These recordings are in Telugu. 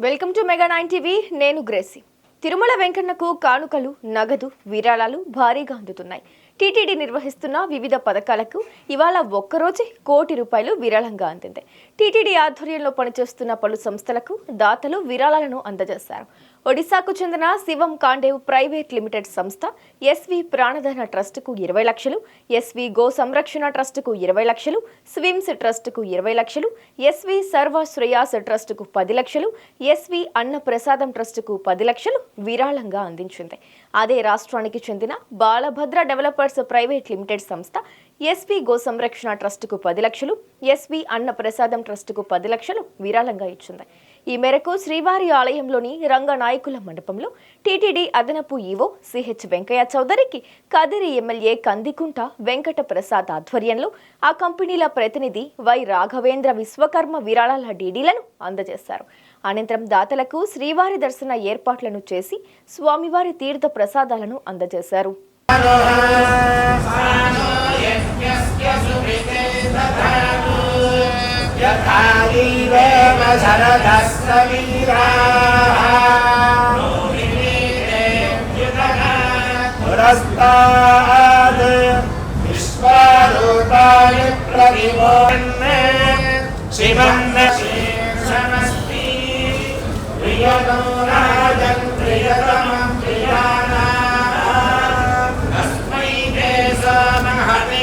Welcome to mega nine TV. నేను గ్రేసి. తిరుమల వెంకన్నకు కానుకలు నగదు విరాళాలు భారీగా అందుతున్నాయి. టీటీడీ నిర్వహిస్తున్న వివిధ పథకాలకు ఇవాళ ఒక్కరోజే కోటి రూపాయలు విరాళంగా అందింది. టీటీడీ ఆధ్వర్యంలో పనిచేస్తున్న పలు సంస్థలకు దాతలు విరాళాలను అందజేశారు. ఒడిశాకు చెందిన శివం కాండేవ్ ప్రైవేట్ లిమిటెడ్ సంస్థ ఎస్వి ప్రాణదాన ట్రస్టుకు ఇరవై లక్షలు ఎస్వి గో సంరక్షణ ట్రస్టుకు ఇరవై లక్షలు స్విమ్స్ ట్రస్టుకు ఇరవై లక్షలు ఎస్వి సర్వ శ్రేయాస్ ట్రస్టుకు పది లక్షలు ఎస్వి అన్న ప్రసాదం ట్రస్టుకు పది లక్షలు విరాళంగా అందించింది. అదే రాష్ట్రానికి చెందిన బాలభద్ర డెవలపర్స్ ప్రైవేట్ లిమిటెడ్ సంస్థ ఎస్వి గో సంరక్షణ ట్రస్టుకు పది లక్షలు ఎస్వి అన్నప్రసాదం ట్రస్టుకు పది లక్షలు విరాళంగా ఇచ్చింది. ఈ మేరకు శ్రీవారి ఆలయంలోని రంగ నాయకుల మండపంలో టీటీడీ అదనపు ఈవో సిహెచ్ వెంకయ్య చౌదరికి కదిరి ఎమ్మెల్యే కందికుంట వెంకట ప్రసాద్ ఆధ్వర్యంలో ఆ కంపెనీల ప్రతినిధి వై రాఘవేంద్ర విశ్వకర్మ విరాళాల డీడీలను అందజేశారు. అనంతరం దాతలకు శ్రీవారి దర్శన ఏర్పాట్లను చేసి స్వామివారి తీర్థ ప్రసాదాలను అందజేశారు. यथालीवेव शरदस्तवीराः पुरस्तात् विश्वारूपाणि प्रतिमोहन् शिवन्न शीर्षमस्ति प्रियतो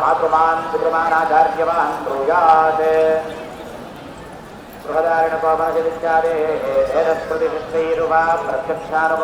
మాతృమాన్ సుబ్రహ్మణాచార్యవాన్ బ్రూయాత్ బృహదారణకోపనశ విద్యాదేహ ప్రత్యక్షానుభ